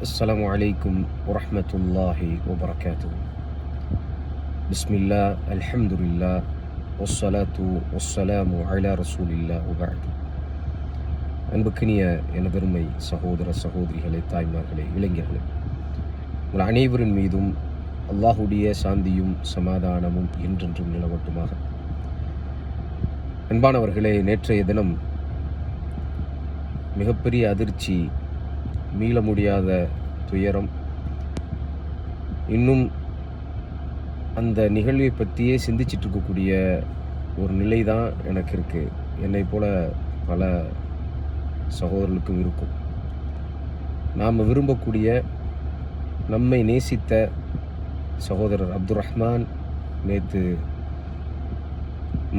السلام عليكم ورحمة الله وبركاته بسم الله الحمد لله والصلاة والسلام على رسول الله وبعد அன்புக்கினிய எனதருமை சகோதர சகோதரிகளே தாய்மார்களே இளைஞர்களே உங்கள் அனைவரின் மீதும் அல்லாஹுடைய சாந்தியும் சமாதானமும் என்றென்றும் நிலவட்டுமாக அன்பானவர்களே நேற்றைய தினம் மிகப்பெரிய அதிர்ச்சி மீள முடியாத துயரம். இன்னும் அந்த நிகழ்வை பற்றியே சிந்திச்சிட்டு இருக்கக்கூடிய ஒரு நிலை தான் எனக்கு இருக்குது என்னை போல பல சகோதரர்களுக்கும் இருக்கும். நாம் விரும்பக்கூடிய நம்மை நேசித்த சகோதரர் அப்துல் ரஹ்மான் நேற்று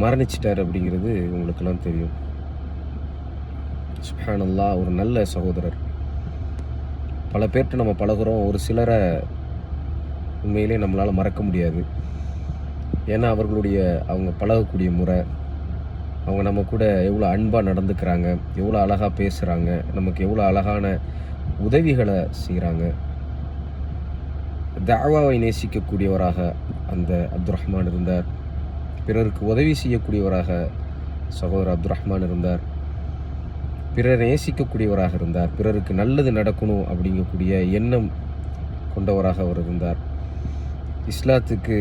மரணிச்சிட்டார் அப்படிங்கிறது உங்களுக்கெல்லாம் தெரியும். சுஹானல்லா ஒரு நல்ல சகோதரர். பல பேர்கிட்ட நம்ம பழகுறோம். ஒரு சிலரை உண்மையிலே நம்மளால் மறக்க முடியாது. ஏன்னா அவர்களுடைய அவங்க பழகக்கூடிய முறை அவங்க நம்ம கூட எவ்வளோ அன்பாக நடந்துக்கிறாங்க எவ்வளோ அழகாக பேசுகிறாங்க நமக்கு எவ்வளோ அழகான உதவிகளை செய்கிறாங்க தாவாவை நேசிக்கக்கூடியவராக அந்த அப்துல் ரஹ்மான் இருந்தார். பிறருக்கு உதவி செய்யக்கூடியவராக சகோதரர் அப்துல் ரஹ்மான் இருந்தார். பிறர் நேசிக்கக்கூடியவராக இருந்தார். பிறருக்கு நல்லது நடக்கணும் அப்படிங்கக்கூடிய எண்ணம் கொண்டவராக அவர் இருந்தார். இஸ்லாத்துக்கு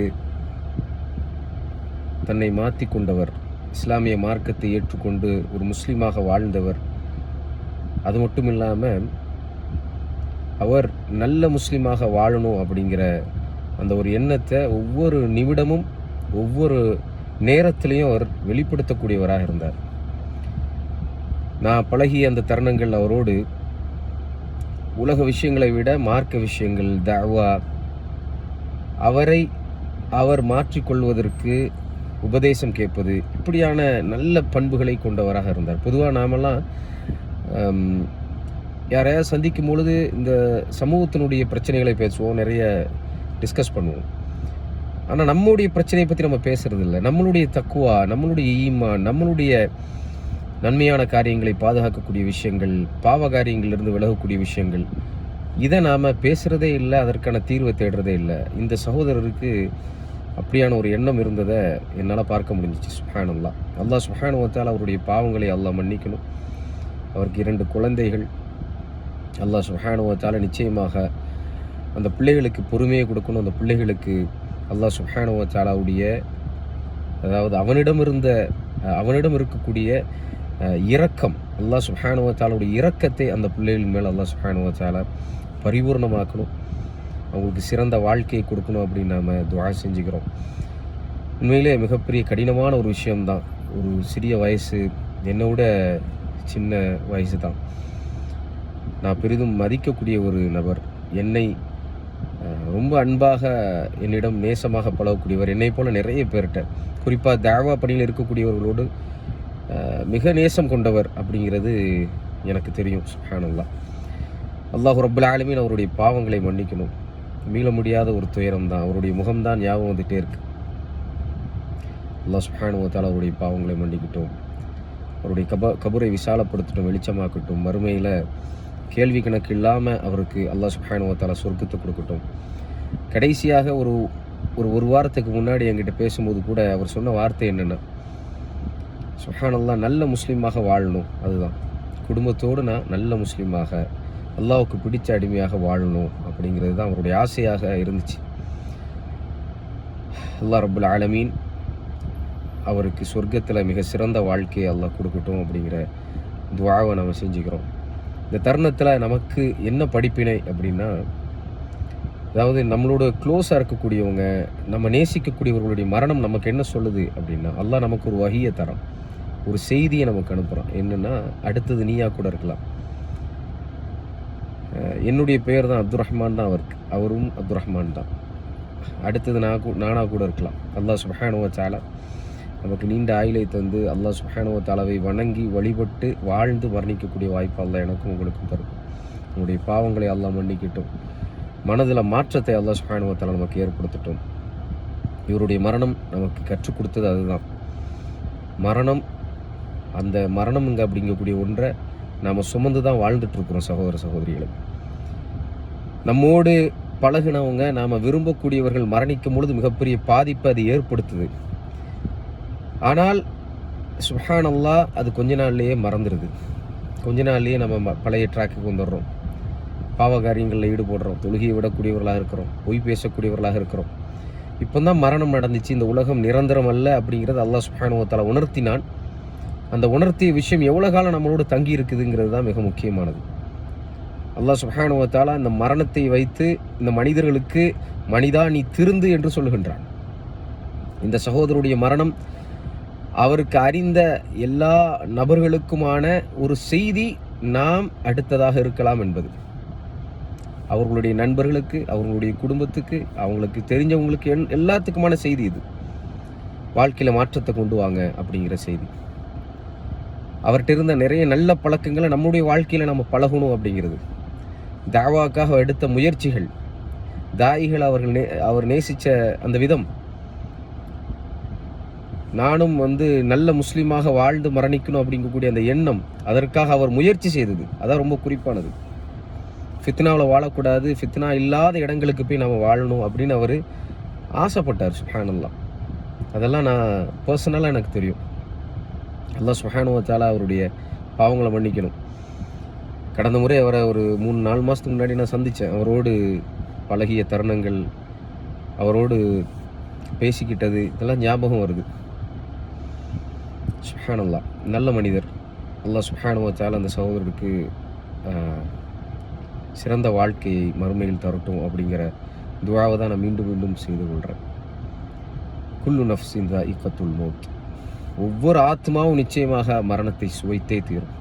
தன்னை மாற்றி கொண்டவர் இஸ்லாமிய மார்க்கத்தை ஏற்றுக்கொண்டு ஒரு முஸ்லீமாக வாழ்ந்தவர். அது மட்டும் இல்லாமல் அவர் நல்ல முஸ்லீமாக வாழணும் அப்படிங்கிற அந்த ஒரு எண்ணத்தை ஒவ்வொரு நிமிடமும் ஒவ்வொரு நேரத்திலையும் அவர் வெளிப்படுத்தக்கூடியவராக இருந்தார். நான் பழகிய அந்த தருணங்கள் அவரோடு உலக விஷயங்களை விட மார்க்க விஷயங்கள் தவா அவரை அவர் மாற்றிக்கொள்வதற்கு உபதேசம் கேட்பது இப்படியான நல்ல பண்புகளை கொண்டவராக இருந்தார். பொதுவாக நாமெல்லாம் யாரையாவது சந்திக்கும் பொழுது இந்த சமூகத்தினுடைய பிரச்சனைகளை பேசுவோம் நிறைய டிஸ்கஸ் பண்ணுவோம். ஆனால் நம்முடைய பிரச்சனையை பற்றி நம்ம பேசுறது இல்லை நம்மளுடைய தக்குவா நம்மளுடைய ஈமா நம்மளுடைய நன்மையான காரியங்களை பாதுகாக்கக்கூடிய விஷயங்கள் பாவ காரியங்களிலிருந்து விலகக்கூடிய விஷயங்கள் இதை நாம் பேசுகிறதே இல்லை அதற்கான தீர்வை தேடுறதே இல்லை. இந்த சகோதரருக்கு அப்படியான ஒரு எண்ணம் இருந்ததை என்னால் பார்க்க முடிஞ்சிச்சு. சுஹானல்லா அல்லா சுஹானுவத்தால் அவருடைய பாவங்களை அல்லாஹ் மன்னிக்கணும். அவருக்கு இரண்டு குழந்தைகள். அல்லாஹ் சுஹானுவத்தால் நிச்சயமாக அந்த பிள்ளைகளுக்கு பொறுமையை கொடுக்கணும். அந்த பிள்ளைகளுக்கு அல்லாஹ் சுஹானுவத்தாலாவுடைய அதாவது அவனிடம் இருந்த அவனிடம் இருக்கக்கூடிய இரக்கம். அல்லாஹ் சுஹானுவத்தாலுடைய இரக்கத்தை அந்த பிள்ளைகள் மேலே அல்லாஹ் சுஹானுவத்தால பரிபூர்ணமாக்கணும். அவங்களுக்கு சிறந்த வாழ்க்கையை கொடுக்கணும் அப்படின்னு நாம் துவா செஞ்சுக்கிறோம். உண்மையிலே மிகப்பெரிய கடினமான ஒரு விஷயம்தான். ஒரு சிறிய வயசு என்னை விட சின்ன வயசு தான். நான் பெரிதும் மதிக்கக்கூடிய ஒரு நபர். என்னை ரொம்ப அன்பாக என்னிடம் நேசமாக பழகக்கூடியவர். என்னை போல் நிறைய பேர்கிட்ட. குறிப்பாக தேவா பணியில் இருக்கக்கூடியவர்களோடு மிக நேசம் கொண்டவர் அப்படிங்கிறது எனக்கு தெரியும் சுஹானல்லா. அல்லாஹ் ரபுல் ஆலமின் அவருடைய பாவங்களை மன்னிக்கணும். மீள முடியாத ஒரு துயரம் தான் அவருடைய முகம்தான் ஞாபகம் வந்துகிட்டே இருக்கு. அல்லாஹ் சுஹானுவத்தால் அவருடைய பாவங்களை மன்னிக்கட்டும். அவருடைய கப கபரை விசாலப்படுத்தட்டும் வெளிச்சமாக்கட்டும். மறுமையில் கேள்வி கணக்கு இல்லாமல் அவருக்கு அல்லாஹ் சுஹானுவத்தால் சொர்க்கத்தை கொடுக்கட்டும். கடைசியாக ஒரு ஒரு ஒரு வாரத்துக்கு முன்னாடி என்கிட்ட பேசும்போது கூட அவர் சொன்ன வார்த்தை என்னென்னா சுஹானல்லா நல்ல முஸ்லீமாக வாழணும். அதுதான். குடும்பத்தோடு நான் நல்ல முஸ்லீமாக அல்லாவுக்கு பிடிச்ச அடிமையாக வாழணும் அப்படிங்கிறது தான் அவருடைய ஆசையாக இருந்துச்சு. அல்லா ரபுல் ஆலமீன் அவருக்கு சொர்க்கத்தில் மிக சிறந்த வாழ்க்கையை அல்லாஹ் கொடுக்கட்டும் அப்படிங்கிற துவாவை நம்ம செஞ்சுக்கிறோம். இந்த தருணத்தில் நமக்கு என்ன படிப்பினை அப்படின்னா அதாவது நம்மளோட க்ளோஸாக இருக்கக்கூடியவங்க நம்ம நேசிக்கக்கூடியவர்களுடைய மரணம் நமக்கு என்ன சொல்லுது அப்படின்னா அல்லாஹ் நமக்கு ஒரு வகையை தரோம் ஒரு செய்தியை நமக்கு அனுப்புகிறான் என்னென்னா அடுத்தது நீயா கூட இருக்கலாம். என்னுடைய பெயர் தான் அப்துல் ரஹ்மான் தான் அவருக்கு. அவரும் அப்துல் ரஹ்மான் தான். அடுத்தது நான் நானாக கூட இருக்கலாம். அல்லாஹ் சுஹானுவ சாலா நமக்கு நீண்ட ஆயிலை தந்து அல்லாஹ் சுஹானுவ தாலாவை வணங்கி வழிபட்டு வாழ்ந்து வர்ணிக்கக்கூடிய வாய்ப்பு அல்ல எனக்கும் உங்களுக்கும் தரும் உங்களுடைய பாவங்களை எல்லாம் மன்னிக்கிட்டோம். மனதில் மாற்றத்தை அல்லா சுஹானுவ தாலா நமக்கு ஏற்படுத்திட்டோம். இவருடைய மரணம் நமக்கு கற்றுக் கொடுத்தது அதுதான். மரணம் அந்த மரணம்ங்க அப்படிங்கக்கூடிய ஒன்றை நாம் சுமந்து தான் வாழ்ந்துட்டுருக்குறோம் சகோதர சகோதரிகளை. நம்மோடு பழகினவங்க நாம் விரும்பக்கூடியவர்கள் மரணிக்கும் பொழுது மிகப்பெரிய பாதிப்பை அது ஏற்படுத்துது. ஆனால் சுஹானல்லா அது கொஞ்ச நாள்லேயே மறந்துடுது கொஞ்ச நாள்லேயே நம்ம ம- பழைய ட்ராக்குக்கு வந்துடுறோம். பாவ காரியங்களில் ஈடுபடுறோம். தொழுகையை விடக்கூடியவர்களாக இருக்கிறோம். பொய் பேசக்கூடியவர்களாக இருக்கிறோம். இப்போ தான் மரணம் நடந்துச்சு. இந்த உலகம் நிரந்தரம் அல்ல அப்படிங்கிறது அல்லாஹ் சுஹானுவத்தால் உணர்த்தினான். அந்த உணர்த்திய விஷயம் எவ்வளோ காலம் நம்மளோடு தங்கி இருக்குதுங்கிறது தான் மிக முக்கியமானது. அல்லாஹ் சுஹானுவத்தாலா இந்த மரணத்தை வைத்து இந்த மனிதர்களுக்கு மனிதா நீ திருந்து என்று சொல்கின்றான் இந்த சகோதரருடைய மரணம் அவருக்கு அறிந்த எல்லா நபர்களுக்குமான ஒரு செய்தி நாம் அடுத்ததாக இருக்கலாம் என்பது. அவர்களுடைய நண்பர்களுக்கு அவர்களுடைய குடும்பத்துக்கு அவங்களுக்கு தெரிஞ்சவங்களுக்கு எல்லாத்துக்குமான செய்தி இது. வாழ்க்கையில் மாற்றத்தை கொண்டு வாங்க அப்படிங்கிற செய்தி. அவர்கிட்ட இருந்த நிறைய நல்ல பழக்கங்களை நம்முடைய வாழ்க்கையில் நம்ம பழகணும் அப்படிங்கிறது. தாவாக்காக எடுத்த முயற்சிகள். தாயிகள் அவர்கள் நே அவர் நேசித்த அந்த விதம். நானும் வந்து நல்ல முஸ்லீமாக வாழ்ந்து மரணிக்கணும் அப்படிங்கக்கூடிய அந்த எண்ணம் அதற்காக அவர் முயற்சி செய்தது. அதான் ரொம்ப குறிப்பானது. ஃபித்னாவில் வாழக்கூடாது ஃபித்னா இல்லாத இடங்களுக்கு போய் நம்ம வாழணும் அப்படின்னு அவர் ஆசைப்பட்டார் சுஹானல்லாம் அதெல்லாம் நான் பர்சனலாக எனக்கு தெரியும். அல்லாஹ் சுஹானுவத்தால அவருடைய பாவங்களை மன்னிக்கணும். கடந்த முறை அவரை ஒரு மூணு நாலு மாதத்துக்கு முன்னாடி நான் சந்தித்தேன். அவரோடு பழகிய தருணங்கள் அவரோடு பேசிக்கிட்டது இதெல்லாம் ஞாபகம் வருது. சுஹானல்லா நல்ல மனிதர். அல்லாஹ் சுஹானுவத்தால் அந்த சகோதரருக்கு சிறந்த வாழ்க்கையை மறுமையில் தரட்டும் அப்படிங்கிற துவாவை தான் நான் மீண்டும் மீண்டும் செய்து கொள்கிறேன் குல்லு நஃப்ஸின் இக்கத்துல் மௌத். ஒவ்வொரு ஆத்மாவும் நிச்சயமாக மரணத்தை சுவைத்தே தீரும்.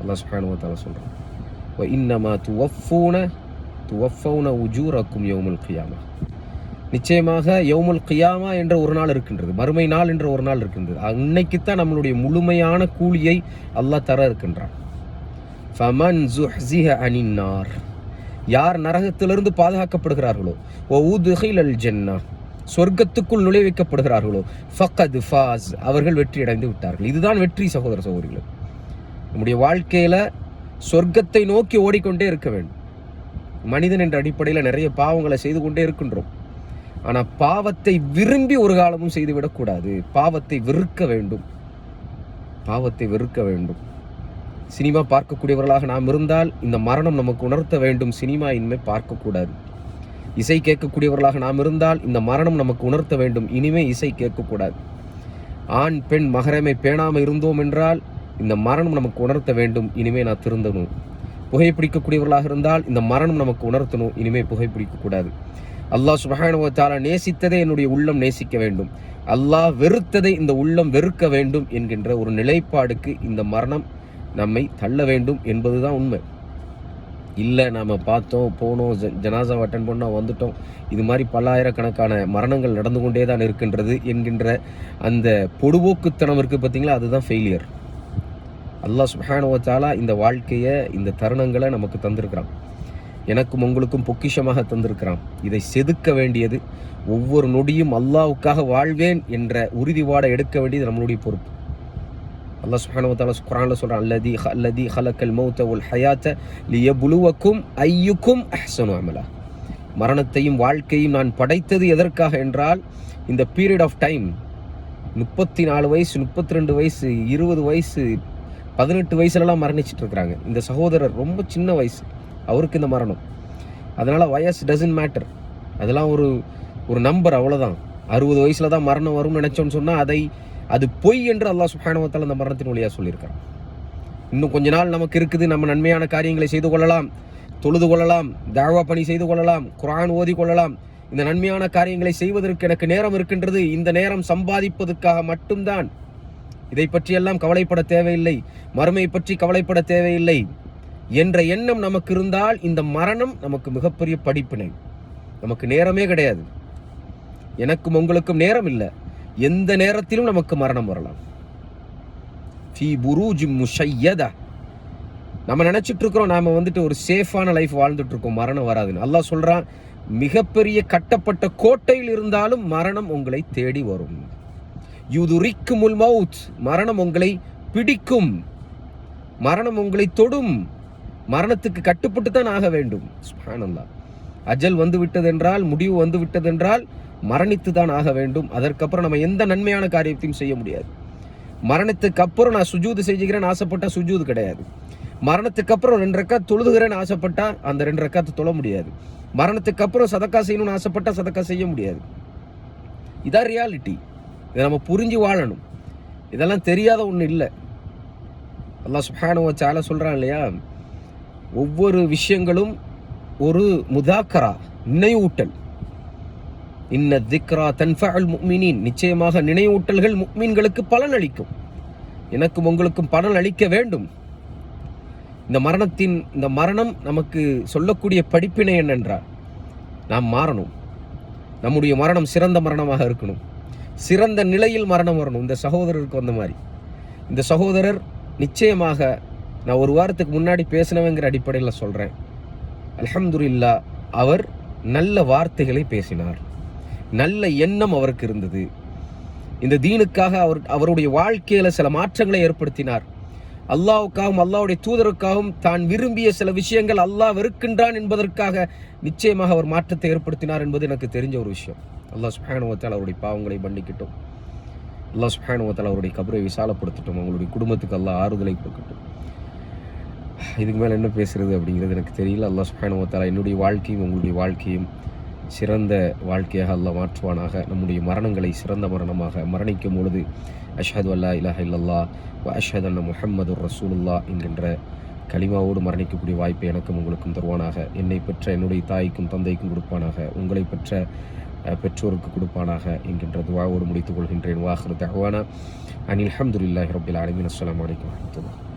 அல்லா சுஹானுவத்தால வ இன்னமா துவஃபூன துவஃபௌன உஜூரக்கும் யௌமுல் கியாமா. நிச்சயமாக யௌமுல் கியாமா என்ற ஒரு நாள் இருக்கின்றது மறுமை நாள் என்ற ஒரு நாள் இருக்கின்றது. அன்னைக்குத்தான் நம்மளுடைய முழுமையான கூலியை அல்லாஹ் தர இருக்கின்றான். ஃபமன் ஜுஹ்ஸிஹ அனின் யார் நரகத்திலிருந்து பாதுகாக்கப்படுகிறார்களோ ஓ உதுஹிலல் ஜென்னா. சொர்க்கத்துக்குள் நுழைவிக்கப்படுகிறார்களோ ஃபக்கத் ஃபாஸ் அவர்கள் வெற்றி அடைந்து விட்டார்கள். இதுதான் வெற்றி சகோதர சகோதரிகள். நம்முடைய வாழ்க்கையில் சொர்க்கத்தை நோக்கி ஓடிக்கொண்டே இருக்க வேண்டும். மனிதன் என்ற அடிப்படையில் நிறைய பாவங்களை செய்து கொண்டே இருக்கின்றோம். ஆனால் பாவத்தை விரும்பி ஒரு காலமும் செய்துவிடக்கூடாது பாவத்தை வெறுக்க வேண்டும். பாவத்தை வெறுக்க வேண்டும். சினிமா பார்க்கக்கூடியவர்களாக நாம் இருந்தால் இந்த மரணம் நமக்கு உணர்த்த வேண்டும். சினிமா இனிமே பார்க்கக்கூடாது இசை கேட்கக்கூடியவர்களாக நாம் இருந்தால் இந்த மரணம் நமக்கு உணர்த்த வேண்டும். இனிமே இசை கேட்கக்கூடாது. ஆண் பெண் மகரமை பேணாமல் இருந்தோம் என்றால் இந்த மரணம் நமக்கு உணர்த்த வேண்டும். இனிமே நான் திருந்தணும். புகைப்பிடிக்கக்கூடியவர்களாக இருந்தால் இந்த மரணம் நமக்கு உணர்த்தணும். இனிமே புகைப்பிடிக்கக்கூடாது அல்லாஹ் சுபஹானஹு நேசித்ததை என்னுடைய உள்ளம் நேசிக்க வேண்டும். அல்லாஹ் வெறுத்ததை இந்த உள்ளம் வெறுக்க வேண்டும் என்கின்ற ஒரு நிலைப்பாடுக்கு இந்த மரணம் நம்மை தள்ள வேண்டும் என்பதுதான் உண்மை. இல்லை நாம் பார்த்தோம் போனோம் ஜனாசாவை அட்டன் பண்ணோம் வந்துட்டோம். இது மாதிரி பல்லாயிரக்கணக்கான மரணங்கள் நடந்து கொண்டே தான் இருக்கின்றது என்கின்ற அந்த பொடுபோக்குத்தனம் இருக்குது பார்த்தீங்களா? அதுதான் ஃபெயிலியர் அல்லாஹ் சுஹானுவத்தாலா இந்த வாழ்க்கையை இந்த தருணங்களை நமக்கு தந்திருக்கிறான். எனக்கும் உங்களுக்கும் பொக்கிஷமாக தந்திருக்கிறான். இதை செதுக்க வேண்டியது ஒவ்வொரு நொடியும் அல்லாஹ்வுக்காக வாழ்வேன் என்ற உறுதிவாடை எடுக்க வேண்டியது நம்மளுடைய பொறுப்பு. அல்லாஹ் சுஹானுவத்தால வ தஆலா சொல்றான் அல்லதி அல்லதி ஹலக்கல் மௌத்த உல் ஹயாத்த லியப்லுவக்கும் ஐயுக்கும் அஹ்சனு அமலா. மரணத்தையும் வாழ்க்கையும் நான் படைத்தது எதற்காக என்றால் இந்த பீரியட் ஆஃப் டைம் முப்பத்தி நாலு வயசு முப்பத்தி ரெண்டு வயசு இருபது வயசு பதினெட்டு வயசுலலாம் மரணிச்சிட்டு இருக்கிறாங்க. இந்த சகோதரர் ரொம்ப சின்ன வயசு அவருக்கு இந்த மரணம். அதனால் வயசு டசன்ட் மேட்டர் அதெல்லாம் ஒரு ஒரு நம்பர் அவ்வளோதான் அறுபது வயசில் தான் மரணம் வரும்னு நினச்சோன்னு சொன்னால் அதை அது பொய் என்று அல்லாஹ் சுப்ஹானஹு அந்த மரணத்தின் வழியாக சொல்லியிருக்கான் இன்னும் கொஞ்ச நாள் நமக்கு இருக்குது நம்ம நன்மையான காரியங்களை செய்து கொள்ளலாம் தொழுது கொள்ளலாம் தாவா பணி செய்து கொள்ளலாம் குரான் ஓதி கொள்ளலாம். இந்த நன்மையான காரியங்களை செய்வதற்கு எனக்கு நேரம் இருக்கின்றது. இந்த நேரம் சம்பாதிப்பதற்காக மட்டும்தான். இதை பற்றியெல்லாம் கவலைப்பட தேவையில்லை. மறுமை பற்றி கவலைப்பட தேவையில்லை. என்ற எண்ணம் நமக்கு இருந்தால் இந்த மரணம் நமக்கு மிகப்பெரிய படிப்பினை. நமக்கு நேரமே கிடையாது. எனக்கும் உங்களுக்கும் நேரம் இல்லை. எந்த நேரத்திலும் நமக்கு மரணம் வரலாம். ஃபி புரூஜ் முஷையதா. நம்ம நினச்சிட்டு இருக்கிறோம் நாம வந்துட்டு ஒரு சேஃபான லைஃப் வாழ்ந்துட்டு இருக்கோம் மரணம் வராதுன்னு. அல்லாஹ் சொல்றான் மிகப்பெரிய கட்டப்பட்ட கோட்டையில் இருந்தாலும் மரணம் உங்களை தேடி வரும். யுதுரிக்குமுல் மவுத் மரணம் உங்களை பிடிக்கும். மரணம் உங்களை தொடும். மரணத்துக்கு கட்டுப்பட்டு தான் ஆக வேண்டும். சுப்ஹானல்லாஹ் அஜல் வந்து விட்டதென்றால் முடிவு வந்து விட்டதென்றால் மரணித்து தான் ஆக வேண்டும். அதற்கப்புறம் நம்ம எந்த நன்மையான காரியத்தையும் செய்ய முடியாது. மரணத்துக்கு அப்புறம் நான் சுஜூது செஞ்சுக்கிறேன்னு ஆசைப்பட்டா சுஜூது கிடையாது. மரணத்துக்கு அப்புறம் ரெண்டு ரக்காத் தொழுதுகிறேன்னு ஆசைப்பட்டா அந்த ரெண்டு ரக்காத்து தொழ முடியாது. மரணத்துக்கு அப்புறம் சதக்கா செய்யணும்னு ஆசைப்பட்டா சதக்கா செய்ய முடியாது. இதான் ரியாலிட்டி இதை நம்ம புரிஞ்சு வாழணும். இதெல்லாம் தெரியாத ஒன்று இல்லை. அல்லா சுப்ஹானஹு வ சொல்கிறான் இல்லையா? ஒவ்வொரு விஷயங்களும் ஒரு முதாக்கரா நினைவூட்டல். இன்ன திக்ரா தன்ஃபல் முக்மினின். நிச்சயமாக நினைவூட்டல்கள் முக்மீன்களுக்கு பலன் அளிக்கும். எனக்கும் உங்களுக்கும் பலன் அளிக்க வேண்டும். இந்த மரணத்தின் இந்த மரணம் நமக்கு சொல்லக்கூடிய படிப்பினை என்னென்றால் நாம் மாறணும். நம்முடைய மரணம் சிறந்த மரணமாக இருக்கணும். சிறந்த நிலையில் மரணம் வரணும். இந்த சகோதரருக்கு வந்த மாதிரி. இந்த சகோதரர் நிச்சயமாக நான் ஒரு வாரத்துக்கு முன்னாடி பேசினவங்கிற அடிப்படையில் சொல்கிறேன் அலமதுல்லா அவர் நல்ல வார்த்தைகளை பேசினார். நல்ல எண்ணம் அவருக்கு இருந்தது. இந்த தீனுக்காக அவர் அவருடைய வாழ்க்கையில் சில மாற்றங்களை ஏற்படுத்தினார். அல்லாவுக்காகவும் அல்லாவுடைய தூதருக்காகவும் தான் விரும்பிய சில விஷயங்கள் அல்லாஹ் வெறுக்கின்றான் என்பதற்காக நிச்சயமாக அவர் மாற்றத்தை ஏற்படுத்தினார் என்பது எனக்கு தெரிஞ்ச ஒரு விஷயம். அல்லாஹ் சுஹானுவத்தால் அவருடைய பாவங்களை மன்னிக்கட்டும். அல்லாஹ் சுஹானுவத்தால் அவருடைய கபரை விசாலப்படுத்தட்டும். அவங்களுடைய குடும்பத்துக்கு அல்லாஹ் ஆறுதலை கொடுக்கட்டும். இதுக்கு மேலே என்ன பேசுறது அப்படிங்கிறது எனக்கு தெரியல. அல்லாஹ் சுஹானுவத்தால் என்னுடைய வாழ்க்கையும் உங்களுடைய வாழ்க்கையும் சிறந்த வாழ்க்கையாக அல்லாஹ் மாற்றுவானாக. நம்முடைய மரணங்களை சிறந்த மரணமாக மரணிக்கும் பொழுது அஷ்ஹது அல்லா இலஹ இல்லல்லா வ அஷ்ஹது முஹம்மது ரசூலுல்லா என்கின்ற கலிமாவோடு மரணிக்கக்கூடிய வாய்ப்பை எனக்கும் உங்களுக்கும் தருவானாக. என்னை பெற்ற என்னுடைய தாய்க்கும் தந்தைக்கும் கொடுப்பானாக. உங்களை பெற்ற பெற்றோருக்கு கொடுப்பானாக என்கின்ற துவாவோடு முடித்துக் கொள்கின்றேன். வாஹர் தஹ்வானா. அனில் அஹமதுல்லாஹி ரபில் ஆலமின். அஸ்லாம் வலைக்கம் வரமத்துல்லா